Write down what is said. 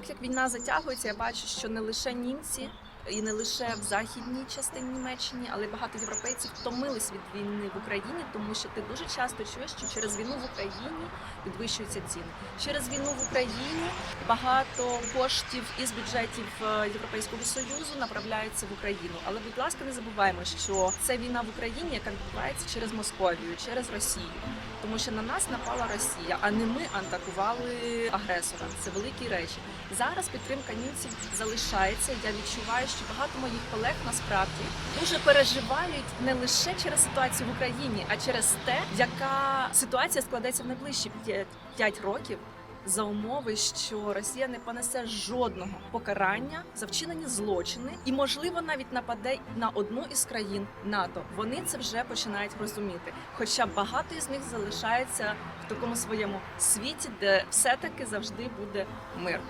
так як війна затягується, я бачу, що не лише німці. І не лише в західній частині Німеччини, але й багато європейців втомились від війни в Україні, тому що ти дуже часто чуєш, що через війну в Україні підвищуються ціни. Через війну в Україні багато коштів із бюджетів е, Європейського союзу направляються в Україну. Але будь ласка, не забуваємо, що це війна в Україні, яка відбувається через Московію, через Росію. Тому що на нас напала Росія, а не ми атакували агресора. Це великі речі. Зараз підтримка німців залишається. Я відчуваю, що багато моїх колег насправді дуже переживають не лише через ситуацію в Україні, а через те, яка ситуація складеться в найближчі 5 років. За умови, що Росія не понесе жодного покарання за вчинені злочини, і можливо навіть нападе на одну із країн НАТО. Вони це вже починають розуміти. Хоча багато із них залишається в такому своєму світі, де все таки завжди буде мир.